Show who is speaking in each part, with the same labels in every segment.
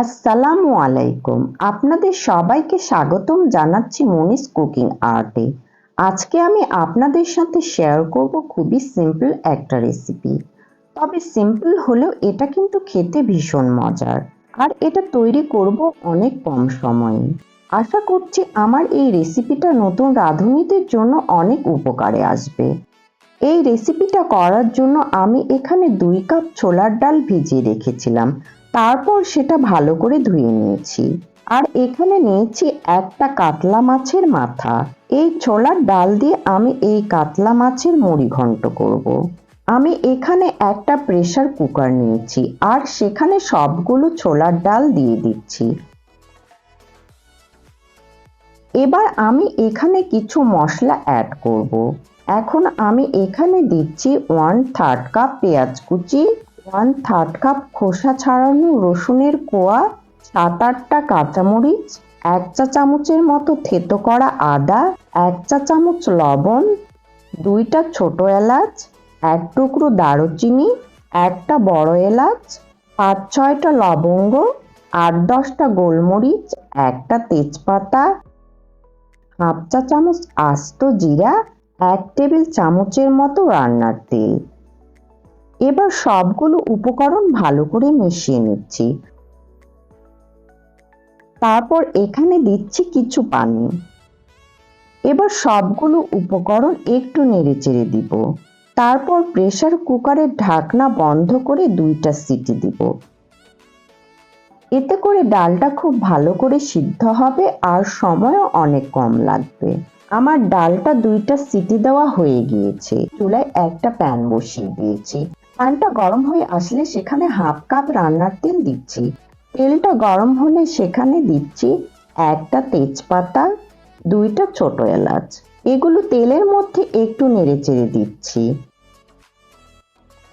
Speaker 1: আসসালামু আলাইকুম। আপনাদের সবাইকে স্বাগতম জানাচ্ছি মনিস কুকিং আর্টে। আজকে আমি আপনাদের সাথে শেয়ার করব খুবই সিম্পল একটা রেসিপি তবে সিম্পল হলেও এটা কিন্তু খেতে ভীষণ মজার। আর এটা তৈরি করব অনেক কম সময়ে। আশা করছি আমার এই রেসিপিটা নতুন রাঁধুনিদের জন্য অনেক উপকারে আসবে। এই রেসিপিটা করার জন্য আমি এখানে দুই কাপ ছোলার ডাল ভিজিয়ে রেখেছিলাম। তারপর সেটা ভালো করে ধুয়ে নিয়েছি আর এখানে নিয়েছি একটা কাতলা মাছের মাথা এই ছোলার ডাল দিয়ে আমি এই কাতলা মাছের মুড়ি ঘন্ট করব। আমি এখানে একটা প্রেসার কুকার নিয়েছি আর সেখানে সবগুলো ছোলার ডাল দিয়ে দিচ্ছি এবার আমি এখানে কিছু মশলা অ্যাড করব। এখন আমি এখানে দিচ্ছি ওয়ান থার্ড কাপ পেঁয়াজ কুচি ওয়ান থার্ড কাপ খোসা ছাড়ানো রসুনের কোয়া, সাত আটটা কাঁচামরিচ, এক চা চামচের মতো থেতো করা আদা, এক চা চামচ লবণ, দুইটা ছোট এলাচ, এক টুকরো দারুচিনি, একটা বড় এলাচ, পাঁচ ছয়টা লবঙ্গ, আট দশটা গোলমরিচ, একটা তেজপাতা, হাফ চা চামচ আস্ত জিরা, এক টেবিল চামচের মতো রান্নার তেল। এবার সবগুলো উপকরণ ভালো করে মিশিয়ে নিচ্ছি। তারপর এখানে দিচ্ছি কিছু পানি। এবার সবগুলো উপকরণ একটু নেড়ে চেড়ে দিব। তারপর প্রেসার কুকারের ঢাকনা বন্ধ করে দুইটা সিটি দিব। এতে করে ডালটা খুব ভালো করে সিদ্ধ হবে আর সময়ও অনেক কম লাগবে। আমার ডালটা দুইটা সিটি দেওয়া হয়ে গিয়েছে। চুলায় একটা প্যান বসিয়ে দিয়েছি। প্যানটা গরম হয়ে আসলে সেখানে হাফ কাপ রান্নার তেল দিচ্ছি। তেলটা গরম হলে সেখানে দিচ্ছি একটা তেজপাতা, দুইটা ছোট এলাচ। এগুলো তেলের মধ্যে একটু নেড়ে চেড়ে দিচ্ছি।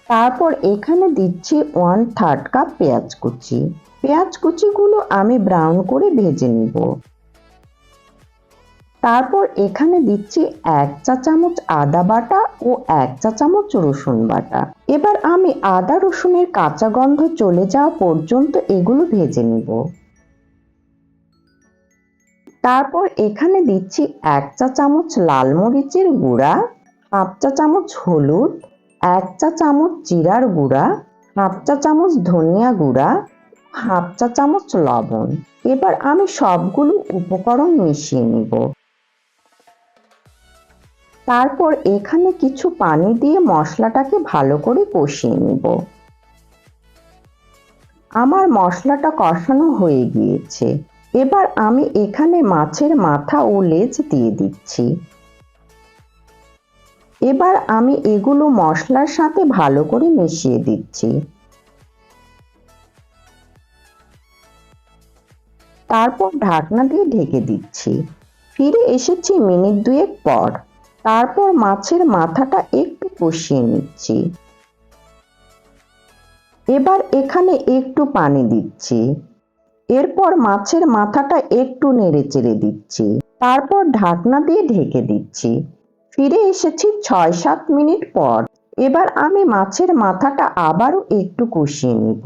Speaker 1: তারপর এখানে দিচ্ছি ওয়ান থার্ড কাপ পেঁয়াজ কুচি। পেঁয়াজ কুচিগুলো আমি ব্রাউন করে ভেজে নিব। তারপর এখানে দিচ্ছি এক চা চামচ আদা বাটা ও এক চা চামচ রসুন বাটা। এবার আমি আদা রসুনের কাঁচা গন্ধ চলে যাওয়া পর্যন্ত এগুলো ভেজে নিব। তারপর এখানে দিচ্ছি এক চা চামচ লাল মরিচের গুঁড়া, হাফ চা চামচ হলুদ, এক চা চামচ জিরার গুঁড়া, হাফ চা চামচ ধনিয়া গুঁড়া, হাফ চা চামচ লবণ। এবার আমি সবগুলো উপকরণ মিশিয়ে নিব। তারপর এখানে কিছু পানি দিয়ে মশলাটাকে ভালো করে কষিয়ে নিব। আমার মশলাটা কষানো হয়ে গিয়েছে। এবার আমি এখানে মাছের মাথা ও লেজ দিয়ে দিচ্ছি। এবার আমি এগুলো মশলার সাথে ভালো করে মিশিয়ে দিচ্ছি। তারপর ঢাকনা দিয়ে ঢেকে দিচ্ছি। ফিরে এসেছি মিনিট দুয়েক পর। তারপর মাছের মাথাটা একটু কষিয়ে নিচ্ছি। এবার এখানে একটু পানি দিচ্ছি। এরপর মাছের মাথাটা একটু নেড়ে চেড়ে দিচ্ছি। তারপর ঢাকনা দিয়ে ঢেকে দিচ্ছি। ফিরে এসেছি ছয় সাত মিনিট পর। এবার আমি মাছের মাথাটা আবারও একটু কষিয়ে নিব।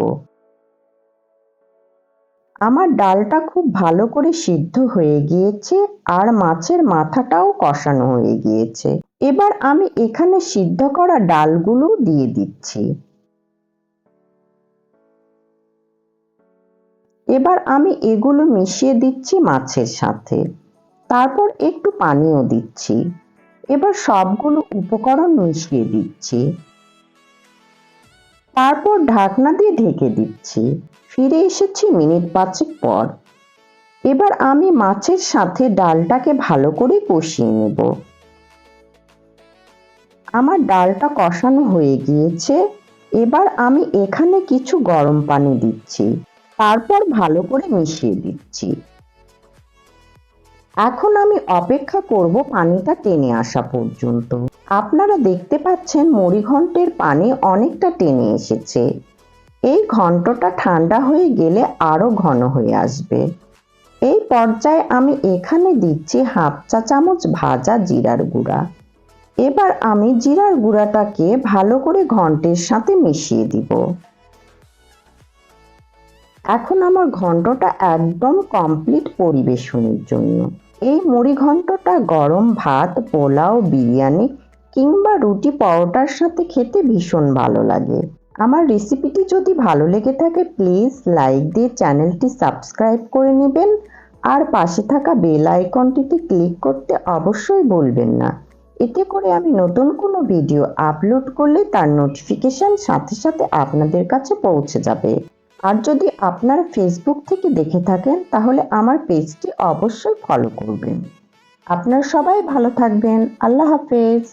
Speaker 1: আমার ডালটা খুব ভালো করে সিদ্ধ হয়ে গিয়েছে আর মাছের মাথাটাও কষানো হয়ে গিয়েছে। এবার আমি এখানে সিদ্ধ করা ডালগুলো দিয়ে দিচ্ছি। এবার আমি এগুলো মিশিয়ে দিচ্ছি মাছের সাথে। তারপর একটু পানিও দিচ্ছি। এবার সবগুলো উপকরণ মিশিয়ে দিচ্ছি। তারপর ঢাকনা দিয়ে ঢেকে দিচ্ছি। ফিরে এসেছি মিনিট পাঁচেক পর। এবার আমি মাছের সাথে ডালটাকে ভালো করে কষিয়ে নেব। আমার ডালটা কষানো হয়ে গিয়েছে। এবার আমি এখানে কিছু গরম পানি দিচ্ছি। তারপর ভালো করে মিশিয়ে দিচ্ছি। এখন আমি অপেক্ষা করব পানিটা টেনে আসা পর্যন্ত। আপনারা দেখতে পাচ্ছেন মুড়িঘণ্টের পানি অনেকটা টেনে এসেছে। এই ঘন্টটা ঠান্ডা হয়ে গেলে আরও ঘন হয়ে আসবে। এই পর্যায়ে আমি এখানে দিচ্ছি হাফ চা চামচ ভাজা জিরার গুঁড়া। এবার আমি জিরার গুঁড়াটাকে ভালো করে ঘন্টের সাথে মিশিয়ে দিব। এখন আমার ঘন্টটা একদম কমপ্লিট পরিবেশনের জন্য। এই মুড়ি ঘন্টটা গরম ভাত, পোলাও, বিরিয়ানি কিংবা রুটি পরোটার সাথে খেতে ভীষণ ভালো লাগে। আমার রেসিপিটি যদি ভালো লেগে থাকে, প্লিজ লাইক দিয়ে চ্যানেলটি সাবস্ক্রাইব করে নেবেন আর পাশে থাকা বেল আইকনটিতে ক্লিক করতে অবশ্যই বলবেন না। এতে করে আমি নতুন কোনো ভিডিও আপলোড করলে তার নোটিফিকেশান সাথে সাথে আপনাদের কাছে পৌঁছে যাবে। আর যদি আপনারা ফেসবুক থেকে দেখে থাকেন, তাহলে আমার পেজটি অবশ্যই ফলো করবেন। আপনার সবাই ভালো থাকবেন। আল্লাহ হাফেজ।